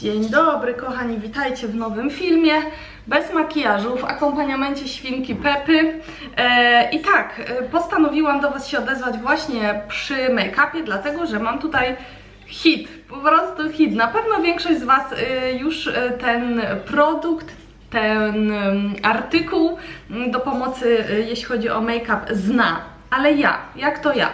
Dzień dobry kochani, witajcie w nowym filmie bez makijażu, w akompaniamencie świnki Pepy. E, I tak, e, postanowiłam do Was się odezwać właśnie przy make-upie, dlatego że mam tutaj hit, po prostu hit. Na pewno większość z Was e, już e, ten produkt, ten em, artykuł m, do pomocy, jeśli chodzi o make-up, zna. Ale ja, jak to ja?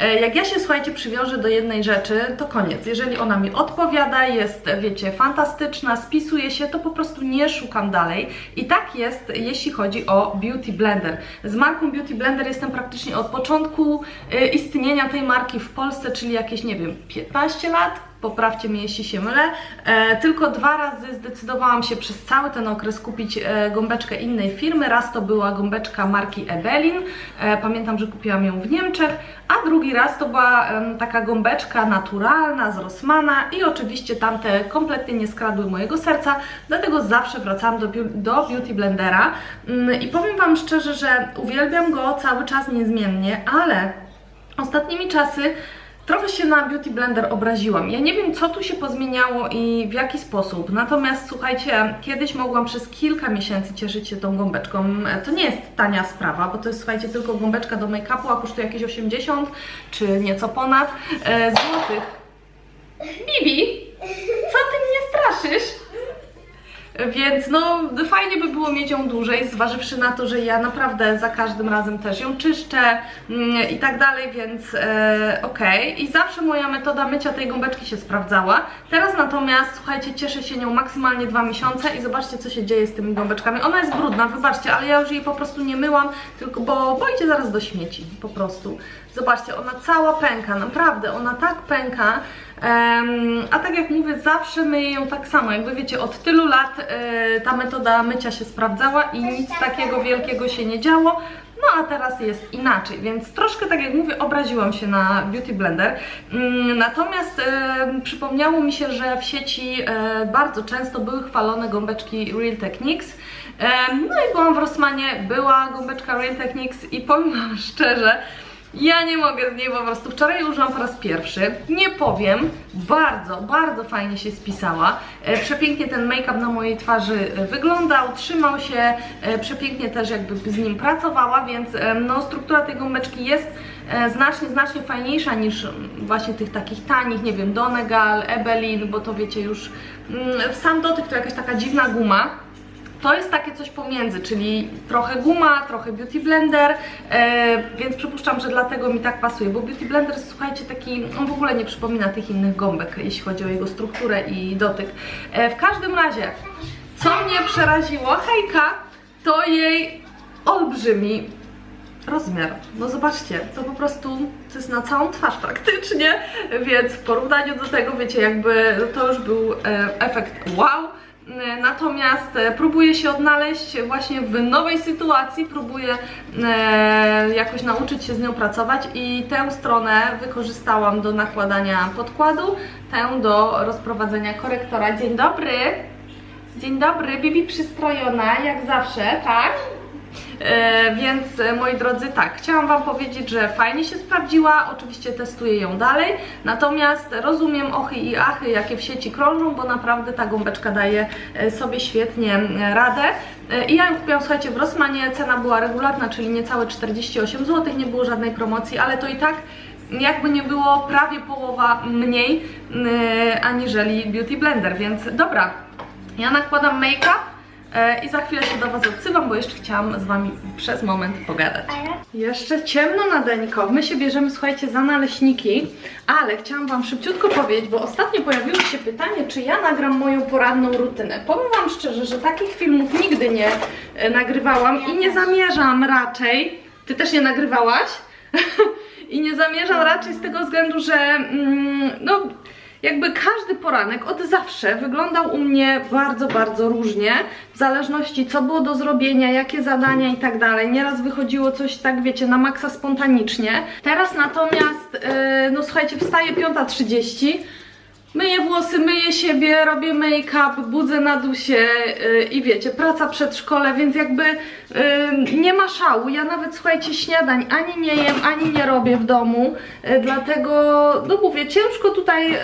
E, Jak ja się, słuchajcie, przywiążę do jednej rzeczy, to koniec. Jeżeli ona mi odpowiada, jest, wiecie, fantastyczna, spisuje się, to po prostu nie szukam dalej. I tak jest, jeśli chodzi o Beauty Blender. Z marką Beauty Blender jestem praktycznie od początku e, istnienia tej marki w Polsce, czyli jakieś, nie wiem, 15 lat, poprawcie mnie jeśli się mylę. E, tylko dwa razy zdecydowałam się przez cały ten okres kupić e, gąbeczkę innej firmy. Raz to była gąbeczka marki Ebelin, e, pamiętam, że kupiłam ją w Niemczech, a drugi raz to była taka gąbeczka naturalna z Rossmana i oczywiście tamte kompletnie nie skradły mojego serca, dlatego zawsze wracałam do, do Beauty Blendera Mm, i powiem Wam szczerze, że uwielbiam go cały czas niezmiennie, ale ostatnimi czasy Trochę się na Beauty Blender obraziłam. Ja nie wiem, co tu się pozmieniało i w jaki sposób. Natomiast słuchajcie, kiedyś mogłam przez kilka miesięcy cieszyć się tą gąbeczką. E, To nie jest tania sprawa, bo to jest, słuchajcie, tylko gąbeczka do make-upu, a kosztuje jakieś 80 czy nieco ponad e, złotych. Bibi, co ty mnie straszysz? Więc no fajnie by było mieć ją dłużej, zważywszy na to, że ja naprawdę za każdym razem też ją czyszczę mm, i tak dalej, więc e, okej. I zawsze moja metoda mycia tej gąbeczki się sprawdzała. Teraz natomiast, słuchajcie, cieszę się nią maksymalnie dwa miesiące i zobaczcie co się dzieje z tymi gąbeczkami. Ona jest brudna, wybaczcie, ale ja już jej po prostu nie myłam, tylko bo pójdzie zaraz do śmieci, po prostu. Zobaczcie, ona cała pęka, naprawdę, ona tak pęka. A tak jak mówię, zawsze myję ją tak samo. Jakby wiecie, od tylu lat e, ta metoda mycia się sprawdzała i nic takiego wielkiego się nie działo. No a teraz jest inaczej, więc troszkę tak jak mówię, obraziłam się na Beauty Blender. Mm, Natomiast e, przypomniało mi się, że w sieci e, bardzo często były chwalone gąbeczki Real Techniques. E, No i byłam w Rossmanie, była gąbeczka Real Techniques i powiem szczerze, ja nie mogę z niej po prostu. Wczoraj użyłam po raz pierwszy. Nie powiem, bardzo, bardzo fajnie się spisała. E, Przepięknie ten make-up na mojej twarzy e, wyglądał, trzymał się, e, przepięknie też jakby z nim pracowała, więc no, struktura tej gąbeczki jest znacznie, znacznie fajniejsza niż mm, właśnie tych takich tanich, nie wiem, Donegal, Ebelin, bo to wiecie już mm, sam dotyk to jakaś taka dziwna guma. To jest takie coś pomiędzy, czyli trochę guma, trochę beauty blender, e, więc przypuszczam, że dlatego mi tak pasuje, bo beauty blender, słuchajcie, taki, on w ogóle nie przypomina tych innych gąbek, jeśli chodzi o jego strukturę i dotyk. E, w każdym razie, co mnie przeraziło, hejka, to jej olbrzymi rozmiar. No zobaczcie, to po prostu to jest na całą twarz praktycznie, więc w porównaniu do tego, wiecie, jakby to już był e, efekt wow. E, Natomiast e, próbuję się odnaleźć właśnie w nowej sytuacji, próbuję e, jakoś nauczyć się z nią pracować i tę stronę wykorzystałam do nakładania podkładu, tę do rozprowadzenia korektora. Dzień dobry! Dzień dobry, Bibi przystrojona, jak zawsze, tak? E, więc e, moi drodzy, tak, chciałam Wam powiedzieć, że fajnie się sprawdziła, oczywiście testuję ją dalej, natomiast rozumiem ochy i achy, jakie w sieci krążą, bo naprawdę ta gąbeczka daje e, sobie świetnie radę. I ja ją kupiłam, słuchajcie, w Rossmanie, cena była regularna, czyli niecałe 48 zł, nie było żadnej promocji, ale to i tak jakby nie było prawie połowa mniej e, aniżeli Beauty Blender, więc dobra, ja nakładam make-up i za chwilę się do Was odsywam, bo jeszcze chciałam z Wami przez moment pogadać. Jeszcze ciemno na deńko. My się bierzemy, słuchajcie, za naleśniki, ale chciałam Wam szybciutko powiedzieć, bo ostatnio pojawiło się pytanie, czy ja nagram moją poranną rutynę. Powiem Wam szczerze, że takich filmów nigdy nie e, nagrywałam i nie zamierzam raczej. Ty też nie nagrywałaś? I nie zamierzam raczej z tego względu, że mm, no jakby każdy poranek od zawsze wyglądał u mnie bardzo, bardzo różnie, w zależności co było do zrobienia, jakie zadania i tak dalej. Nieraz wychodziło coś tak, wiecie, na maksa spontanicznie. Teraz natomiast, yy, no słuchajcie, wstaję 5.30, Myję włosy, myję siebie, robię make-up, budzę na dusie yy, i wiecie, praca przedszkole, więc jakby yy, nie ma szału. Ja nawet, słuchajcie, śniadań ani nie jem, ani nie robię w domu, yy, dlatego, no mówię, ciężko tutaj yy,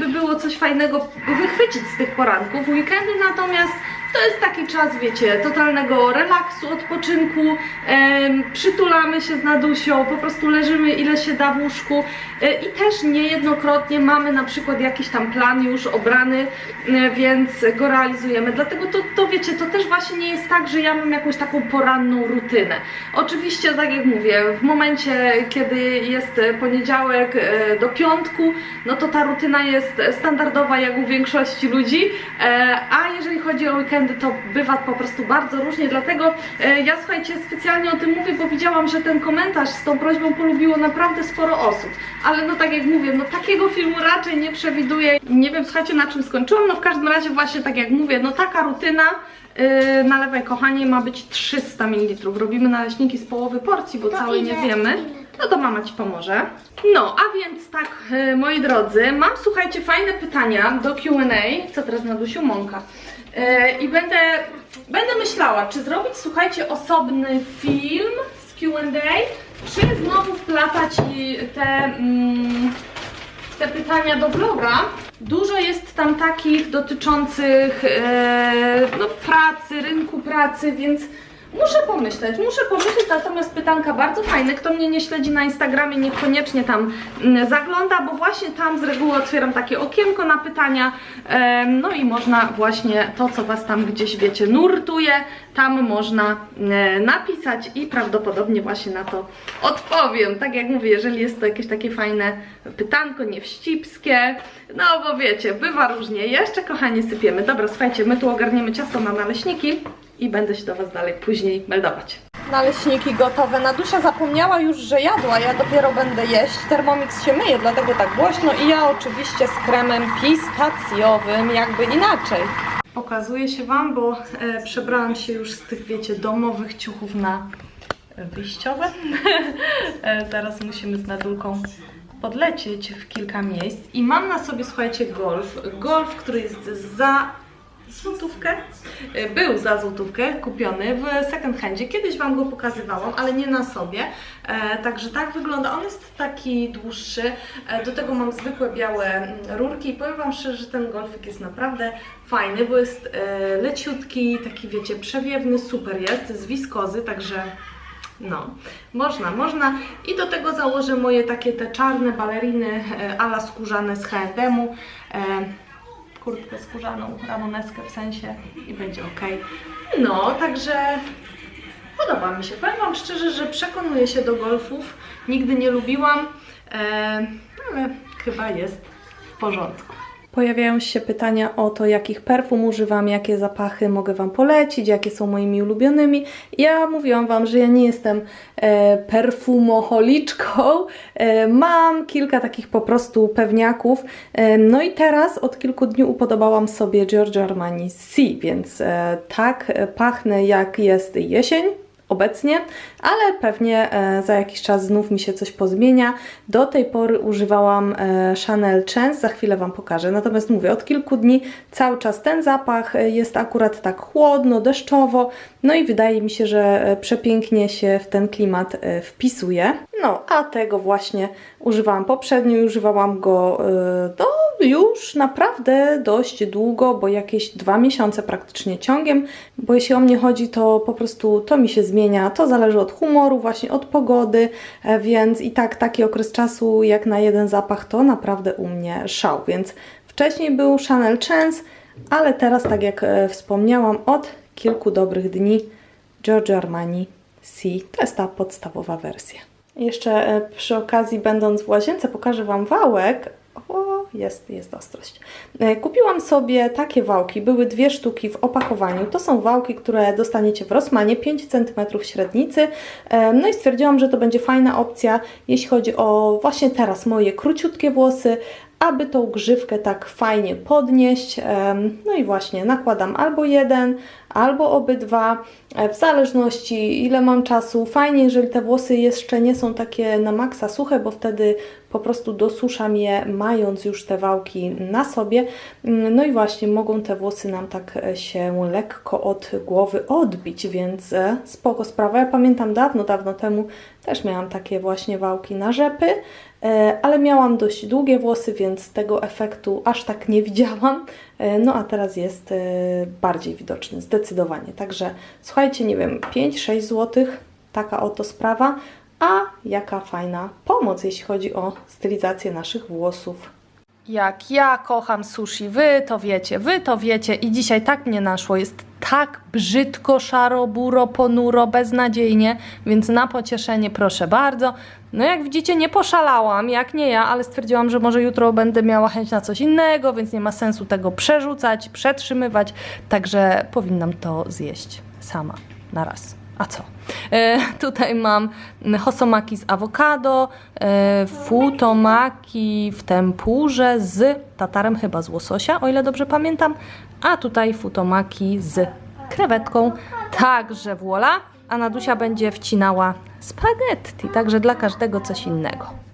by było coś fajnego wychwycić z tych poranków. Weekendy natomiast to jest taki czas, wiecie, totalnego relaksu, odpoczynku, em, przytulamy się z Nadusią, po prostu leżymy ile się da w łóżku e, i też niejednokrotnie mamy na przykład jakiś tam plan już obrany, e, więc go realizujemy. Dlatego to, to wiecie, to też właśnie nie jest tak, że ja mam jakąś taką poranną rutynę. Oczywiście, tak jak mówię, w momencie, kiedy jest poniedziałek e, do piątku, no to ta rutyna jest standardowa jak u większości ludzi, e, a jeżeli chodzi o weekendy, to bywa po prostu bardzo różnie, dlatego e, ja słuchajcie, specjalnie o tym mówię, bo widziałam, że ten komentarz z tą prośbą polubiło naprawdę sporo osób, ale no tak jak mówię, no takiego filmu raczej nie przewiduję. Nie wiem, słuchajcie, na czym skończyłam, no w każdym razie właśnie tak jak mówię, no taka rutyna Yy, nalewaj kochanie, ma być 300 ml. Robimy naleśniki z połowy porcji, bo To całej nie zjemy. No to mama Ci pomoże. No, a więc tak, yy, moi drodzy, mam słuchajcie fajne pytania do Q&A. Co teraz na Dusiu? Mąka. Yy, I będę, będę myślała, czy zrobić, słuchajcie, osobny film z Q&A, czy znowu wplatać i te... Mm, te pytania do vloga. Dużo jest tam takich dotyczących e, no, pracy, rynku pracy, więc muszę pomyśleć, muszę pomyśleć, natomiast pytanka bardzo fajne. Kto mnie nie śledzi na Instagramie, niech koniecznie tam mm, zagląda, bo właśnie tam z reguły otwieram takie okienko na pytania, no i można właśnie to, co Was tam gdzieś, wiecie, nurtuje, tam można e, napisać i prawdopodobnie właśnie na to odpowiem. Tak jak mówię, jeżeli jest to jakieś takie fajne pytanko, niewścibskie, no bo wiecie, bywa różnie. Jeszcze, kochani, sypiemy. Dobra, słuchajcie, my tu ogarniemy ciasto na naleśniki i będę się do Was dalej później meldować. Naleśniki gotowe. Nadusia zapomniała już, że jadła. Ja dopiero będę jeść. Thermomix się myje, dlatego tak głośno. I ja oczywiście z kremem pistacjowym, jakby inaczej. Pokazuję się Wam, bo e, przebrałam się już z tych, wiecie, domowych ciuchów na e, wyjściowe. e, zaraz musimy z Nadulką podlecieć w kilka miejsc. I mam na sobie, słuchajcie, golf. Golf, który jest za złotówkę. E, Był za złotówkę kupiony w second handzie. Kiedyś Wam go pokazywałam, ale nie na sobie. E, także tak wygląda. On jest taki dłuższy. E, do tego mam zwykłe białe mm, rurki i powiem Wam szczerze, że ten golfik jest naprawdę fajny, bo jest leciutki, taki wiecie, przewiewny, super jest, z wiskozy, także no, można, można. I do tego założę moje takie te czarne baleriny ala skórzane z H&M-u. Kurtkę skórzaną, ramoneskę w sensie i będzie ok. No, także podoba mi się. Powiem Wam szczerze, że przekonuję się do golfów. Nigdy nie lubiłam, e, ale chyba jest w porządku. Pojawiają się pytania o to, jakich perfum używam, jakie zapachy mogę Wam polecić, jakie są moimi ulubionymi. Ja mówiłam Wam, że ja nie jestem e, perfumoholiczką. E, mam kilka takich po prostu pewniaków. E, no i teraz od kilku dni upodobałam sobie Giorgio Armani C, więc e, tak e, pachnę jak jest jesień obecnie, ale pewnie e, za jakiś czas znów mi się coś pozmienia. Do tej pory używałam e, Chanel Chance, za chwilę Wam pokażę. Natomiast mówię, od kilku dni cały czas ten zapach e, jest akurat tak chłodno, deszczowo, no i wydaje mi się, że przepięknie się w ten klimat wpisuje. No, a tego właśnie używałam poprzednio używałam go do już naprawdę dość długo, bo jakieś dwa miesiące praktycznie ciągiem, bo jeśli o mnie chodzi, to po prostu to mi się zmienia, to zależy od humoru, właśnie od pogody, e, więc i tak taki okres czasu jak na jeden zapach to naprawdę u mnie szał, więc wcześniej był Chanel Chance, ale teraz tak jak e, wspomniałam, od kilku dobrych dni Giorgio Armani C, to jest ta podstawowa wersja. Jeszcze e, przy okazji, będąc w łazience, pokażę Wam wałek. O, jest, jest ostrość. E, Kupiłam sobie takie wałki, były dwie sztuki w opakowaniu. To są wałki, które dostaniecie w Rossmanie, 5 cm średnicy. E, No i stwierdziłam, że to będzie fajna opcja, jeśli chodzi o właśnie teraz moje króciutkie włosy, aby tą grzywkę tak fajnie podnieść. Em, No i właśnie nakładam albo jeden, albo obydwa, e, w zależności ile mam czasu. Fajnie, jeżeli te włosy jeszcze nie są takie na maksa suche, bo wtedy po prostu dosuszam je, mając już te wałki na sobie. Mm, No i właśnie mogą te włosy nam tak e, się lekko od głowy odbić, więc e, spoko sprawa. Ja pamiętam dawno, dawno temu też miałam takie właśnie wałki na rzepy, ale miałam dość długie włosy, więc tego efektu aż tak nie widziałam. E, No a teraz jest e, bardziej widoczny, zdecydowanie. Także słuchajcie, nie wiem, 5-6 zł, taka oto sprawa. A jaka fajna pomoc, jeśli chodzi o stylizację naszych włosów. Jak ja kocham sushi, wy to wiecie, wy to wiecie i dzisiaj tak mnie naszło, jest tak brzydko, szaro, buro, ponuro, beznadziejnie, więc na pocieszenie proszę bardzo. No jak widzicie nie poszalałam, jak nie ja, ale stwierdziłam, że może jutro będę miała chęć na coś innego, więc nie ma sensu tego przerzucać, przetrzymywać, także powinnam to zjeść sama, na raz. A co? E, tutaj mam hosomaki z awokado, e, futomaki w tempurze z tatarem chyba z łososia, o ile dobrze pamiętam, a tutaj futomaki z krewetką, także wola, a Nadusia będzie wcinała spaghetti, także dla każdego coś innego.